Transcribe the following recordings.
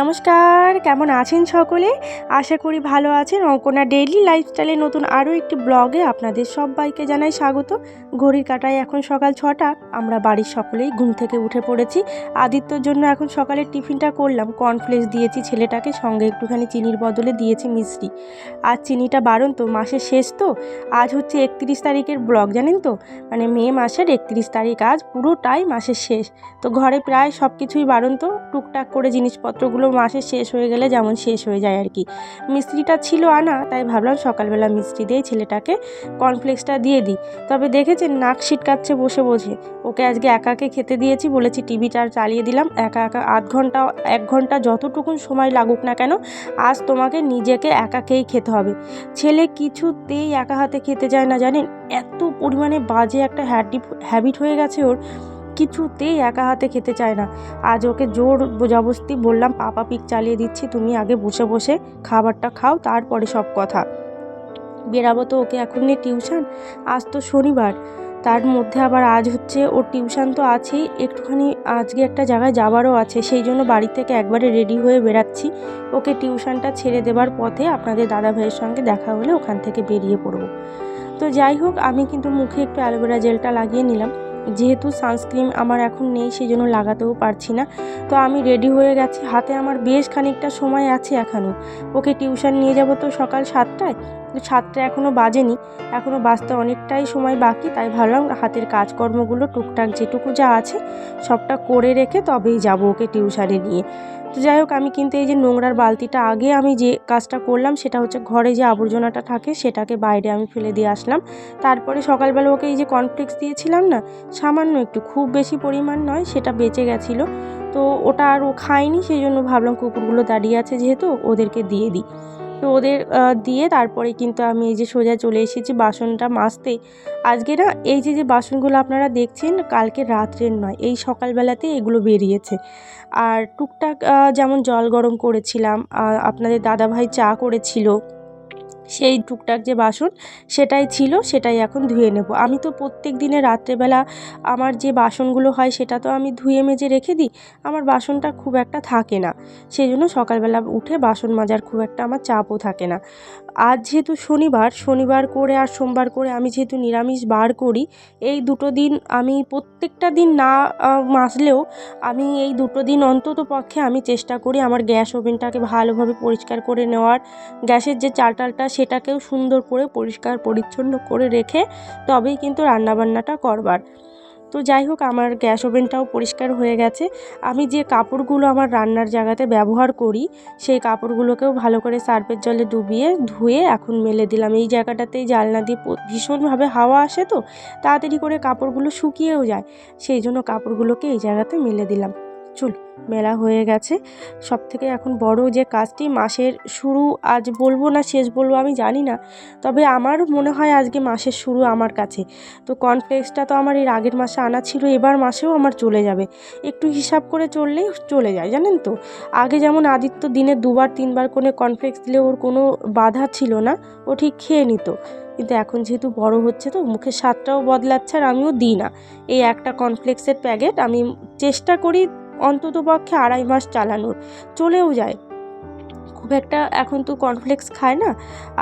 নমস্কার, কেমন আছেন সকলে? আশা করি ভালো আছেন। অঙ্কনা ডেইলি লাইফস্টাইলে নতুন আরও একটি ব্লগে আপনাদের সবাইকে জানাই স্বাগত। ঘড়ির কাটায় এখন সকাল ছটা, আমরা বাড়ির সকলেই ঘুম থেকে উঠে পড়েছি। আদিত্যর জন্য এখন সকালের টিফিনটা করলাম। কর্নফ্লেক্স দিয়েছি ছেলেটাকে, সঙ্গে একটুখানি চিনির বদলে দিয়েছি মিষ্টি। আর চিনিটা বারণ তো মাসের শেষ তো। আজ হচ্ছে একত্রিশ তারিখের ব্লগ, জানেন তো? মানে মে মাসের একত্রিশ তারিখ, আজ পুরোটাই মাসের শেষ। তো ঘরে প্রায় সব কিছুই বারণ তো টুকটাক করে জিনিসপত্রগুলো মাসে শেষ হয়ে গেলে যেমন শেষ হয়ে যায় আর কি। মিস্ত্রিটা ছিল আনা, তাই ভাবলাম সকালবেলা মিস্ত্রি দিয়ে ছেলেটাকে কর্নফ্লেক্সটা দিয়ে দিই। তবে দেখেছেন নাক ছিটকাচ্ছে বসে বসে ওকে আজকে একাকে খেতে দিয়েছি, বলেছি টিভিটা চালিয়ে দিলাম। একা একা আধ ঘণ্টা, এক ঘণ্টা যতটুকুন সময় লাগুক না কেন, আজ তোমাকে নিজেকে একাকেই খেতে হবে। ছেলে কিছুতেই একা হাতে খেতে যায় না জানেন? এত পরিমাণে বাজে একটা হ্যাবিট হয়ে গেছে ওর। কিছুতেই একা হাতে খেতে চায় না। আজ ওকে জোর জবস্তি বললাম, পাপা পিক চালিয়ে দিচ্ছি, তুমি আগে বসে বসে খাবারটা খাও, তারপরে সব কথা। বেরাবো তো ওকে এখন নিয়ে টিউশন? আজ তো শনিবার, তার মধ্যে আবার আজ হচ্ছে ওর টিউশন তো আছেই, একটুখানি আজকে একটা জায়গায় যাবারও আছে, সেই জন্য বাড়ি থেকে একবারে রেডি হয়ে বেরাচ্ছি ওকে টিউশনটা ছেড়ে দেবার পথে আপনাদের দাদা ভাইয়ের সঙ্গে দেখা হলে ওখান থেকে বেরিয়ে পড়ব। তো যাই হোক, আমি কিন্তু মুখে একটু অ্যালোভেরা জেলটা লাগিয়ে নিলাম। যেহেতু সানস্ক্রিন আমার এখন নেই সেই জন্য লাগাতেও পারছি না। তো আমি রেডি হয়ে গেছি। হাতে আমার বেশ খানিকটা সময় আছে এখনও ওকে টিউশন নিয়ে যাব তো সকাল সাতটায়? তো সাতটা এখনও বাজেনি। এখনও বাজতে অনেকটাই সময় বাকি, তাই ভাবলাম হাতের কাজকর্মগুলো টুকটাক যেটুকু যা আছে সবটা করে রেখে তবেই যাব ওকে টিউশানে নিয়ে। তো যাই হোক, আমি কিন্তু এই যে নোংরার বালতিটা আগে আমি যে কাজটা করলাম সেটা হচ্ছে ঘরে যে আবর্জনাটা থাকে সেটাকে বাইরে আমি ফেলে দিয়ে আসলাম। তারপরে সকালবেলা ওকে এই যে কর্নফ্লেক্স দিয়েছিলাম না, সামান্য একটু, খুব বেশি পরিমাণ নয়, সেটা বেঁচে গেছিল। তো ওটা আর ও খায়নি, সেই জন্য ভাবলাম কুকুরগুলো দাঁড়িয়ে আছে যেহেতু ওদেরকে দিয়ে দিই। তো ওদের দিয়ে তারপরে কিন্তু আমি এই যে সোজা চলে এসেছি বাসনটা মাজতে। আজকে না এই যে যে বাসনগুলো আপনারা দেখছেন, কালকে রাত্রের নয়, এই সকালবেলাতে এগুলো বেরিয়েছে। আর টুকটাক যেমন জল গরম করেছিলাম আপনাদের দাদাভাই চা করেছিল সেই টুকটাক যে বাসন সেটাই ছিল, সেটাই এখন ধুয়ে নেব। আমি তো প্রত্যেক দিনে রাত্রেবেলা আমার যে বাসনগুলো হয় সেটা তো আমি ধুয়ে মেজে রেখে দিই, আমার বাসনটা খুব একটা থাকে না। সেই জন্য সকালবেলা উঠে বাসন মাজার খুব একটা আমার চাপও থাকে না। আজ যেহেতু শনিবার শনিবার করে আর সোমবার করে আমি যেহেতু নিরামিষ বার করি, এই দুটো দিন আমি প্রত্যেকটা দিন না মাজলেও আমি এই দুটো দিন অন্তত পক্ষে আমি চেষ্টা করি আমার গ্যাস ওভেনটাকে ভালোভাবে পরিষ্কার করে নেওয়ার। গ্যাসের যে চালটালটা সেটাকেও সুন্দর করে পরিষ্কার, পরিচ্ছন্ন করে রেখে তবেই কিন্তু রান্নাবান্নাটা করবার। তো যাই হোক, আমার গ্যাস ওভেনটাও পরিষ্কার হয়ে গেছে। আমি যে কাপড়গুলো আমার রান্নার জায়গাতে ব্যবহার করি, সেই কাপড়গুলোকেও ভালো করে সার্ফের জলে ডুবিয়ে ধুয়ে এখন মেলে দিলাম। এই জায়গাটাতেই জালনা দিয়ে ভীষণভাবে হাওয়া আসে তো, তাড়াতাড়ি করে কাপড়গুলো শুকিয়েও যায়। সেই জন্য কাপড়গুলোকে এই জায়গাতে মেলে দিলাম। চুল, মেলা হয়ে গেছে। সব থেকে এখন বড় যে কাজটি মাসের শুরু, আজ বলব না শেষ বলব আমি জানি না। তবে আমার মনে হয় আজকে মাসের শুরু আমার কাছে। তো কনফ্লেক্সটা তো আমার এর আগের মাসে আনা ছিল, এবার মাসেও আমার চলে যাবে। একটু হিসাব করে চললেই চলে যায়, জানেন তো? আগে যেমন আদিত্য দিনে দুবার, তিনবার করে কনফ্লেক্স দিলে ওর কোনো বাধা ছিল না, ও ঠিক খেয়ে নিত। কিন্তু এখন যেহেতু বড় হচ্ছে তো, মুখের স্বাদটাও বদলাচ্ছে আর আমিও দিই না। এই একটা কনফ্লেক্সের প্যাকেট আমি চেষ্টা করি অন্তত পক্ষে আড়াই মাস চালানোর, চলেও যায়। খুব একটা এখন তো কর্নফ্লেক্স খায় না,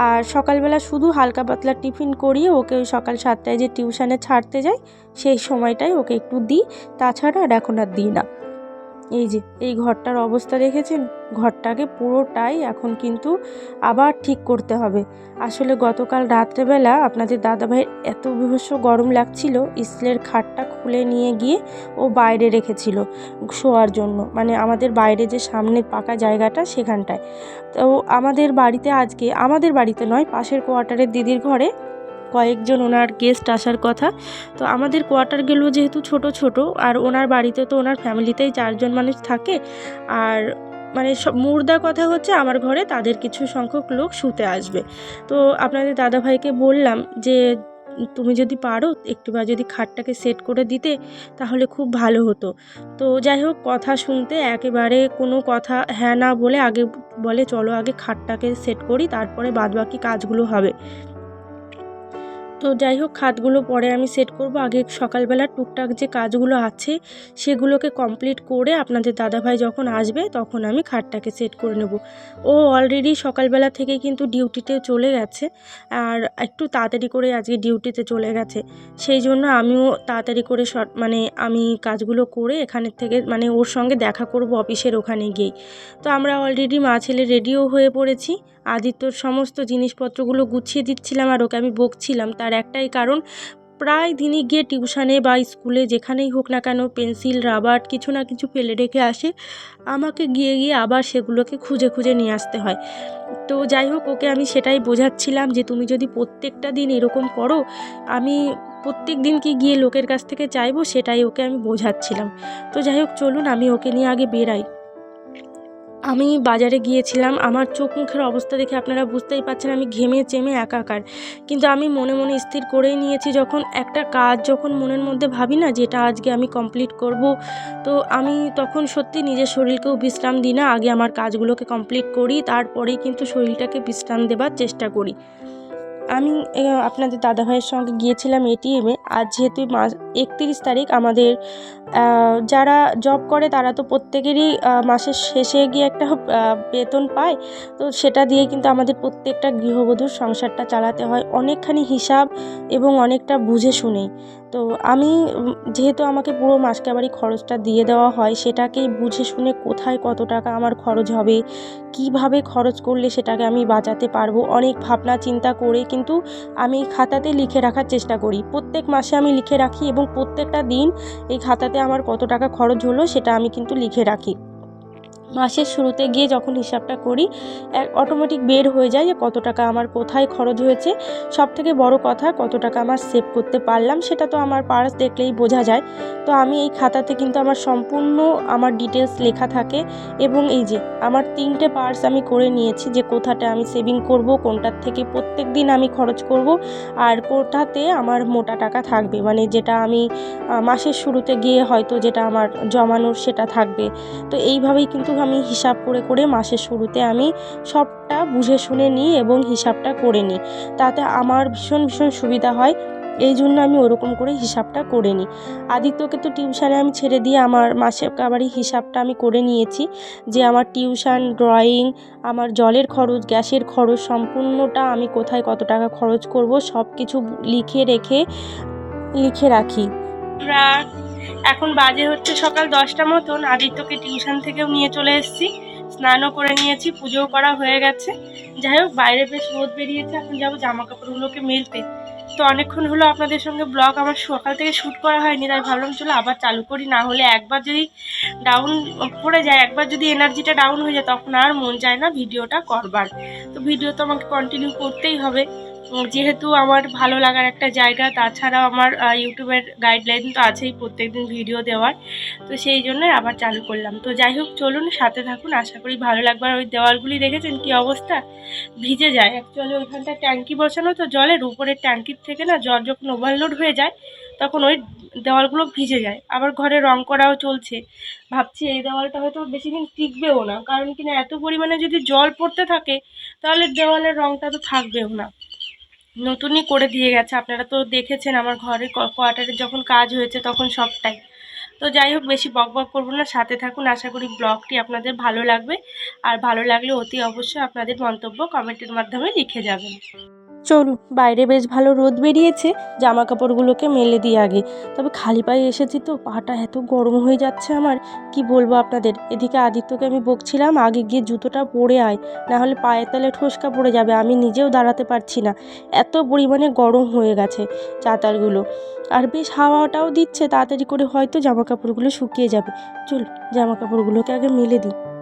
আর সকালবেলা শুধু হালকা পাতলা টিফিন করিয়ে ওকে ওই সকাল সাতটায় যে টিউশানে ছাড়তে যাই, সেই সময়টাই ওকে একটু দিই, তাছাড়া আর এখন আর দিই না। এই যে, এই ঘরটার অবস্থা দেখেছেন? ঘরটাকে পুরোটাই এখন কিন্তু আবার ঠিক করতে হবে। আসলে গতকাল রাত্রেবেলা আপনাদের দাদাভাইয়ের এত বিভৎস গরম লাগছিল স্টিলের খাটটা খুলে নিয়ে গিয়ে ও বাইরে রেখেছিল শোয়ার জন্য। মানে আমাদের বাইরে যে সামনের পাকা জায়গাটা সেখানটায়। তো আমাদের বাড়িতে আজকে, আমাদের বাড়িতে নয়, পাশের কোয়ার্টারের দিদির ঘরে কয়েকজন ওনার গেস্ট আসার কথা। তো আমাদের কোয়ার্টারগুলো যেহেতু ছোট ছোট। আর ওনার বাড়িতে তো ওনার ফ্যামিলিতেই চারজন মানুষ থাকে। আর মানে সব মুর্দা কথা হচ্ছে, আমার ঘরে তাদের কিছু সংখ্যক লোক শুতে আসবে। তো আপনাদের দাদাভাইকে বললাম যে, তুমি যদি পারো, একটু বা যদি খাটটাকে সেট করে দিতে, তাহলে খুব ভালো হতো। তো যাই হোক, কথা শুনতে একেবারে কোনো কথা হ্যাঁ না বলে আগে বলে, চলো আগে খাটটাকে সেট করি, তারপরে বাদবাকি কাজগুলো হবে। তো যাই হোক, খাতগুলো পরে আমি সেট করব। আগে সকালবেলা টুকটাক যে কাজগুলো আছে, সেগুলোকে কমপ্লিট করে আপনাদের দাদাভাই যখন আসবে, তখন আমি খাটটাকে সেট করে নেব। ও অলরেডি সকালবেলা থেকে কিন্তু ডিউটিতে চলে গেছে, আর একটু তাড়াতাড়ি করে আজকে ডিউটিতে চলে গেছে। সেই জন্য আমিও তাড়াতাড়ি করে শর্ট মানে আমি কাজগুলো করে এখানের থেকে মানে ওর সঙ্গে দেখা করব অফিসের ওখানে গিয়েই। তো আমরা অলরেডি মা ছেলে রেডিও হয়ে পড়েছি আদিত্যর সমস্ত জিনিসপত্রগুলো গুছিয়ে দিচ্ছিলাম আর ওকে আমি বকছিলাম। তার একটাই কারণ, প্রায় দিনই গিয়ে টিউশানে বা স্কুলে যেখানেই হোক না কেন পেন্সিল, রাবার কিছু না কিছু ফেলে রেখে আসে, আমাকে গিয়ে গিয়ে আবার সেগুলোকে খুঁজে খুঁজে নিয়ে আসতে হয়। তো যাই হোক, ওকে আমি সেটাই বোঝাচ্ছিলাম যে তুমি যদি প্রত্যেকটা দিন এরকম করো, আমি প্রত্যেক দিন কি গিয়ে লোকের কাছ থেকে চাইব সেটাই ওকে আমি বোঝাচ্ছিলাম। তো যাই হোক, চলুন আমি ওকে নিয়ে আগে বেরাই। আমি বাজারে গিয়েছিলাম, আমার চোখ মুখের অবস্থা দেখে আপনারা বুঝতেই পারছেন আমি ঘেমে চেমে একাকার। কিন্তু আমি মনে মনে স্থির করেই নিয়েছি, যখন একটা কাজ যখন মনের মধ্যে ভাবি না যে এটা আজকে আমি কমপ্লিট করব, তো আমি তখন সত্যি নিজের শরীরকেও বিশ্রাম দিই না, আগে আমার কাজগুলোকে কমপ্লিট করি, তারপরেই কিন্তু শরীরটাকে বিশ্রাম দেবার চেষ্টা করি। আমি আপনাদের দাদাভাইয়ের সঙ্গে গিয়েছিলাম এটিএমে আজ যেহেতু মাস, একত্রিশ তারিখ আমাদের যারা জব করে তারা তো প্রত্যেকেরই মাসের শেষে গিয়ে একটা বেতন পায়। তো সেটা দিয়ে কিন্তু আমাদের প্রত্যেকটা গৃহবধূর সংসারটা চালাতে হয়। অনেকখানি হিসাব এবং অনেকটা বুঝে শুনেই। তো আমি যেহেতু আমাকে পুরো মাসকে মাসকাবারি খরচটা দিয়ে দেওয়া হয়, সেটাকে বুঝে শুনে কোথায় কত টাকা আমার খরচ হবে, কীভাবে খরচ করলে সেটাকে আমি বাঁচাতে পারব, অনেক ভাবনা চিন্তা করে কিন্তু আমি খাতাতে লিখে রাখার চেষ্টা করি। প্রত্যেক মাসে আমি লিখে রাখি এবং প্রত্যেকটা দিন এই খাতাতে আমার কত টাকা খরচ হলো সেটা আমি কিন্তু লিখে রাখি। মাসের শুরুতে গিয়ে যখন হিসাবটা করি অটোমেটিক বের হয়ে যায় যে কত টাকা আমার কোথায় খরচ হয়েছে। সব থেকে বড় কথা, কত টাকা আমার সেভ করতে পারলাম, সেটা তো আমার পার্স দেখলেই বোঝা যায়। তো আমি এই খাতাতে কিন্তু আমার সম্পূর্ণ আমার ডিটেলস লেখা থাকে এবং এই যে আমার তিনটে পার্স আমি করে নিয়েছি যে কোথাটা আমি সেভিং করব, কোনটার থেকে প্রত্যেক দিন আমি খরচ করব আর কোথাতে আমার মোটা টাকা থাকবে। মানে যেটা আমি মাসের শুরুতে গিয়ে হয়তো যেটা আমার জমানোর সেটা থাকবে। তো এইভাবেই কিন্তু আমি হিসাব করে করে মাসের শুরুতে আমি সবটা বুঝে শুনে নিই এবং হিসাবটা করে নিই। তাতে আমার ভীষণ ভীষণ সুবিধা হয়। এই জন্য আমি ওরকম করে হিসাবটা করে নিই। আদিত্যকে তো টিউশানে আমি ছেড়ে দিয়ে আমার মাসে কাবারি হিসাবটা আমি করে নিয়েছি যে আমার টিউশন, ড্রয়িং, আমার জলের খরচ, গ্যাসের খরচ সম্পূর্ণটা আমি কোথায় কত টাকা খরচ করব সব কিছু লিখে রেখে, লিখে রাখি। এখন বাজে হচ্ছে সকাল দশটা মতন। আদিত্যকে টিউশন থেকেও নিয়ে চলে এসেছি। স্নানও করে নিয়েছি, পুজোও করা হয়ে গেছে। যাই হোক, বাইরে বেশ রোদ বেরিয়েছে, এখন যাব জামা কাপড়গুলোকে মেলতে। তো অনেকক্ষণ হলো আপনাদের সঙ্গে ব্লগ আমার সকাল থেকে শ্যুট করা হয়নি, তাই ভাবলাম চলো আবার চালু করি। না হলে একবার যদি ডাউন পড়ে যায়, একবার যদি এনার্জিটা ডাউন হয়ে যায়, তখন আর মন চায় না ভিডিওটা করবার। তো ভিডিও তো আমাকে কন্টিনিউ করতেই হবে। যেহেতু আমার ভালো লাগার একটা জায়গা, তাছাড়াও আমার ইউটিউবের গাইডলাইন তো আছেই প্রত্যেকদিন ভিডিও দেওয়ার। তো সেই জন্য আবার চালু করলাম। তো যাই হোক, চলুন সাথে থাকুন। আশা করি ভালো লাগবে আর ওই দেওয়ালগুলি দেখেছেন, কি অবস্থা? ভিজে যায়। অ্যাকচুয়ালি ওইখানটা ট্যাঙ্কি বসানো তো জলের, উপরের ট্যাঙ্কির থেকে না জল যখন ওভারলোড হয়ে যায়, তখন ওই দেওয়ালগুলো ভিজে যায়। আবার ঘরে রং করাও চলছে। ভাবছি এই দেওয়ালটা হয়তো বেশি দিন টিকবেও না। কারণ কিনা এত পরিমাণে যদি জল পড়তে থাকে, তাহলে দেওয়ালের রংটা তো থাকবেও না। নতুনই করে দিয়ে গেছে। আপনারা তো দেখেছেন আমার ঘরের কোয়ার্টারে যখন কাজ হয়েছে তখন সবটাই। তো যাই হোক, বেশি বক বক করব না। সাথে থাকুন, আশা করি ব্লগটি আপনাদের ভালো লাগবে। আর ভালো লাগলে অতি অবশ্যই আপনাদের মন্তব্য কমেন্টের মাধ্যমে লিখে যাবেন। চলুন, বাইরে বেশ ভালো রোদ বেরিয়েছে জামা কাপড়গুলোকে মেলে দিই আগে। তবে খালি পায়ে এসেছি তো, পাটা এত গরম হয়ে যাচ্ছে আমার, কি বলব আপনাদের? এদিকে আদিত্যকে আমি বকছিলাম, আগে গিয়ে জুতোটা পরে আয়, না হলে পায়ের তলে ঠোসকা পড়ে যাবে, আমি নিজেও দাঁড়াতে পারছি না। এত পরিমাণে গরম হয়ে গেছে চাতারগুলো আর বেশ হাওয়াটাও দিচ্ছে, তাড়াতাড়ি করে হয়তো জামা কাপড়গুলো শুকিয়ে যাবে। চল জামা কাপড়গুলোকে আগে মেলে দিই।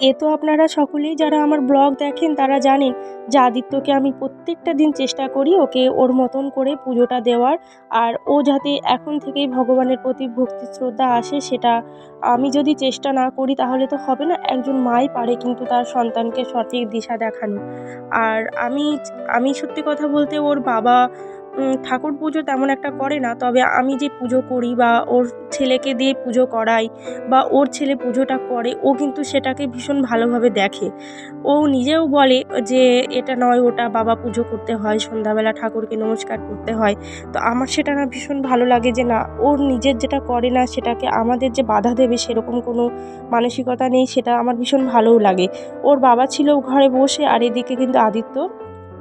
এ তো আপনারা সকলেই যারা আমার ব্লগ দেখেন, তারা জানেন যে আদিত্যকে আমি প্রত্যেকটা দিন চেষ্টা করি ওকে ওর মতন করে পুজোটা দেওয়ার। আর ও যাতে এখন থেকেই ভগবানের প্রতি ভক্তি শ্রদ্ধা আসে, সেটা আমি যদি চেষ্টা না করি, তাহলে তো হবে না, একজন মাই পারে কিন্তু তার সন্তানকে সঠিক দিশা দেখানো। আর আমি আমি সত্যি কথা বলতে ওর বাবা ঠাকুর পুজো তেমন একটা করে না, তবে আমি যে পুজো করি বা ওর ছেলেকে দিয়ে পুজো করাই বা ওর ছেলে পুজোটা করে, ও কিন্তু সেটাকে ভীষণ ভালোভাবে দেখে। ও নিজেও বলে যে, এটা নয়, ওটা বাবা পুজো করতে হয়, সন্ধ্যাবেলা ঠাকুরকে নমস্কার করতে হয়। তো আমার সেটা না ভীষণ ভালো লাগে যে, না, ওর নিজের যেটা করে না, সেটাকে আমাদের যে বাধা দেবে সেরকম কোনো মানসিকতা নেই, সেটা আমার ভীষণ ভালোও লাগে। ওর বাবা ছিল ঘরে বসে, আর এদিকে কিন্তু আদিত্য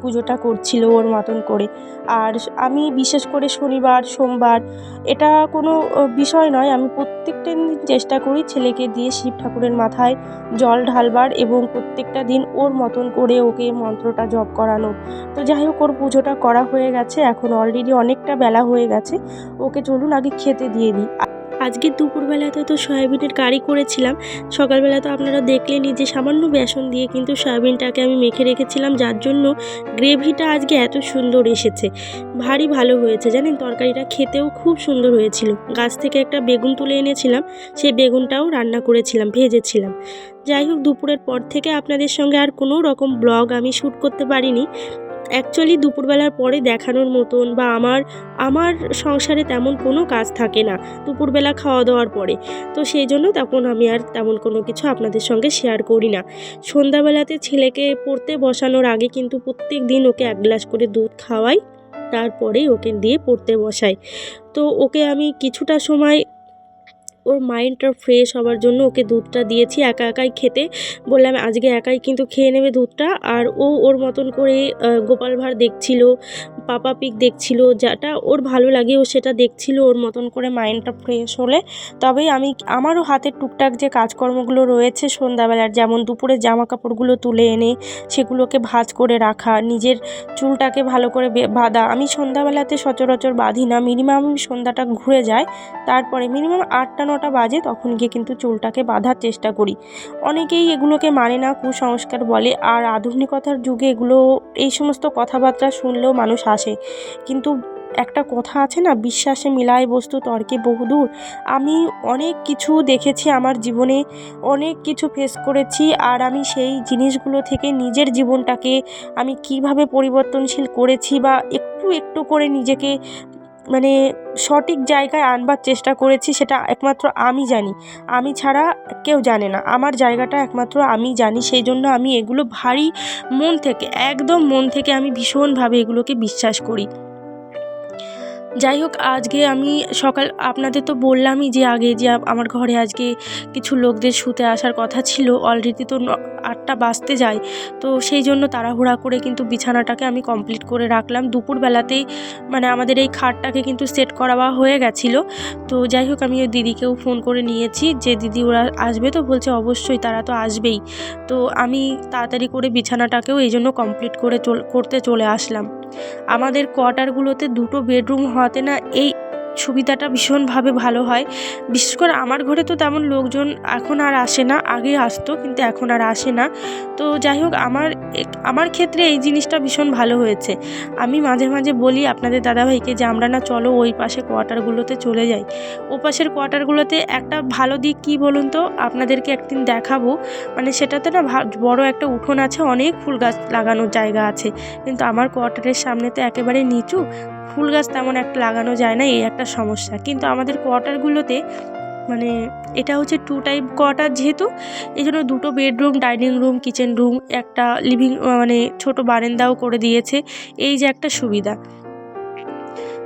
পুজোটা করছিল ওর মতন করে। আর আমি বিশেষ করে শনিবার, সোমবার, এটা কোনো বিষয় নয়। আমি প্রত্যেকটা দিন চেষ্টা করি ছেলেকে দিয়ে শিব ঠাকুরের মাথায় জল ঢালবার এবং প্রত্যেকটা দিন ওর মতন করে ওকে মন্ত্রটা জপ করানো। তো যাই হোক, ওর পুজোটা করা হয়ে গেছে। এখন অলরেডি অনেকটা বেলা হয়ে গেছে। ওকে চলুন আগে খেতে দিয়ে দিই। আজকে দুপুরবেলাতে তো সয়াবিনের কারি করেছিলাম। সকালবেলা তো আপনারা দেখলেনই যে সামান্য বেসন দিয়ে কিন্তু সয়াবিনটাকে আমি মেখে রেখেছিলাম, যার জন্য গ্রেভিটা আজকে এত সুন্দর এসেছে। ভারী ভালো হয়েছে, জানেন? তরকারিটা খেতেও খুব সুন্দর হয়েছিল। গাছ থেকে একটা বেগুন তুলে এনেছিলাম সেই বেগুনটাও রান্না করেছিলাম, ভেজেছিলাম। যাই হোক, দুপুরের পর থেকে আপনাদের সঙ্গে আর কোনো রকম ব্লগ আমি শ্যুট করতে পারিনি। অ্যাকচুয়ালি দুপুরবেলার পরে দেখানোর মতন বা আমার আমার সংসারে তেমন কোনো কাজ থাকে না দুপুরবেলা খাওয়া দাওয়ার পরে। তো সেই জন্য তখন আমি আর তেমন কোনো কিছু আপনাদের সঙ্গে শেয়ার করি না। সন্ধ্যাবেলাতে ছেলেকে পড়তে বসানোর আগে কিন্তু প্রত্যেক দিন ওকে এক গ্লাস করে দুধ খাওয়াই, তারপরেই ওকে দিয়ে পড়তে বসাই। তো ওকে আমি কিছুটা সময় ওর মাইন্ডটা ফ্রেশ হওয়ার জন্য ওকে দুধটা দিয়েছি একা একাই খেতে। বললাম, আজকে একাই কিন্তু খেয়ে নেবে দুধটা। আর ও ওর মতন করে গোপাল ভাঁড় দেখছিল পাপা পিক দেখছিল, যেটা ওর ভালো লাগে ও সেটা দেখছিল, ওর মতন করে মাইন্ডটা ফ্রেশ হলে। তবেই আমি, আমারও হাতের টুকটাক যে কাজকর্মগুলো রয়েছে সন্ধ্যাবেলার, যেমন দুপুরে জামা কাপড়গুলো তুলে এনে, সেগুলোকে ভাজ করে রাখা, নিজের চুলটাকে ভালো করে বাঁধা। আমি সন্ধ্যাবেলাতে সচরাচর বাঁধি না মিনিমাম সন্ধ্যাটা ঘুরে যায়, তারপরে মিনিমাম আটটা, নটা বাজে তখন গিয়ে কিন্তু চুলটাকে বাঁধার চেষ্টা করি। অনেকেই এগুলোকে মানে না, কুসংস্কার বলে, আর আধুনিকতার যুগে এগুলো, এই সমস্ত কথাবার্তা শুনলেও মানুষ আসে। কিন্তু একটা কথা আছে না, বিশ্বাসে মিলায় বস্তু তর্কে বহুদূর আমি অনেক কিছু দেখেছি আমার জীবনে, অনেক কিছু ফেস করেছি আর আমি সেই জিনিসগুলো থেকে নিজের জীবনটাকে আমি কীভাবে পরিবর্তনশীল করেছি বা একটু একটু করে নিজেকে মানে সঠিক জায়গায় আনবার চেষ্টা করেছি, সেটা একমাত্র আমি জানি। আমি ছাড়া কেউ জানে না। আমার জায়গাটা একমাত্র আমি জানি, সেই জন্য আমি এগুলো ভারী মন থেকে, একদম মন থেকে আমি ভীষণভাবে এগুলোকে বিশ্বাস করি। যাই হোক, আজকে আমি সকাল, আপনাদের তো বললামই যে আগে যে আমার ঘরে আজকে কিছু লোকদের শুতে আসার কথা ছিল অলরেডি তো আটটা বাজতে যায়। তো সেই জন্য তাড়াহুড়া করে কিন্তু বিছানাটাকে আমি কমপ্লিট করে রাখলাম। দুপুরবেলাতেই মানে আমাদের এই খাটটাকে কিন্তু সেট করা হয়ে গেছিল। তো যাই হোক, আমি ওই দিদিকেও ফোন করে নিয়েছি যে, দিদি, ওরা আসবে তো? বলছে, অবশ্যই, তারা তো আসবেই। তো আমি তাড়াতাড়ি করে বিছানাটাকেও এই জন্য কমপ্লিট করে করতে চলে আসলাম। আমাদের কোয়ার্টারগুলোতে দুটো বেডরুম হতে না এই সুবিধাটা ভীষণভাবে ভালো হয়। বিশেষ করে আমার ঘরে তো তেমন লোকজন এখন আর আসে না আগে আসতো কিন্তু এখন আর আসে না। তো যাই হোক, আমার আমার ক্ষেত্রে এই জিনিসটা ভীষণ ভালো হয়েছে। আমি মাঝে মাঝে বলি আপনাদের দাদাভাইকে যে, আমরা না চলো ওই পাশে কোয়ার্টারগুলোতে চলে যাই। ও পাশের কোয়ার্টারগুলোতে একটা ভালো দিক কী বলুন তো? আপনাদেরকে একদিন দেখাবো। মানে সেটাতে না বড় একটা উঠোন আছে, অনেক ফুল গাছ লাগানোর জায়গা আছে। কিন্তু আমার কোয়ার্টারের সামনে তো একেবারে নিচু। ফুল গাছ তেমন একটা লাগানো যায় না, এই একটা সমস্যা। কিন্তু আমাদের কোয়ার্টারগুলোতে মানে এটা হচ্ছে টু টাইপ কোয়ার্টার যেহেতু, এই জন্য দুটো bedroom, dining room, kitchen room একটা লিভিং মানে ছোট বারেন্দাও করে দিয়েছে। এই যে একটা সুবিধা।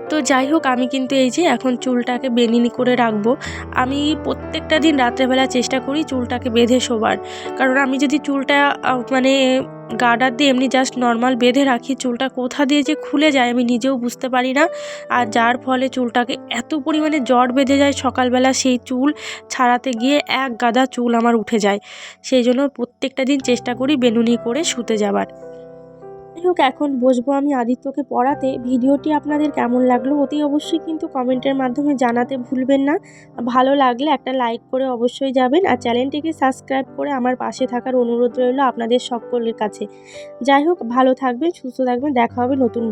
তো যাই হোক, আমি কিন্তু এই যে এখন চুলটাকে বেনিনি করে রাখব। আমি প্রত্যেকটা দিন রাত্রেবেলা চেষ্টা করি চুলটাকে বেঁধে শোবার। কারণ আমি যদি চুলটা মানে গার্ডার দিয়ে এমনি জাস্ট নর্মাল বেঁধে রাখি, চুলটা কোথা দিয়ে যে খুলে যায় আমি নিজেও বুঝতে পারি না। আর যার ফলে চুলটাকে এত পরিমাণে জট বেঁধে যায় সকালবেলা সেই চুল ছাড়াতে গিয়ে এক গাদা চুল আমার উঠে যায়। সেই জন্য প্রত্যেকটা দিন চেষ্টা করি বেনুনি করে শুতে যাবার। হোক, এখন বসবো আমি আদিত্যকে পড়াতে। ভিডিওটি আপনাদের কেমন লাগল অতি অবশ্যই কিন্তু কমেন্টের মাধ্যমে জানাতে ভুলবেন না। ভালো লাগলে একটা লাইক করে অবশ্যই যাবেন আর চ্যানেলটিকে সাবস্ক্রাইব করে আমার পাশে থাকার অনুরোধ রইল আপনাদের সকলের কাছে। যাই হোক, ভালো থাকবেন, সুস্থ থাকবেন, দেখা হবে নতুন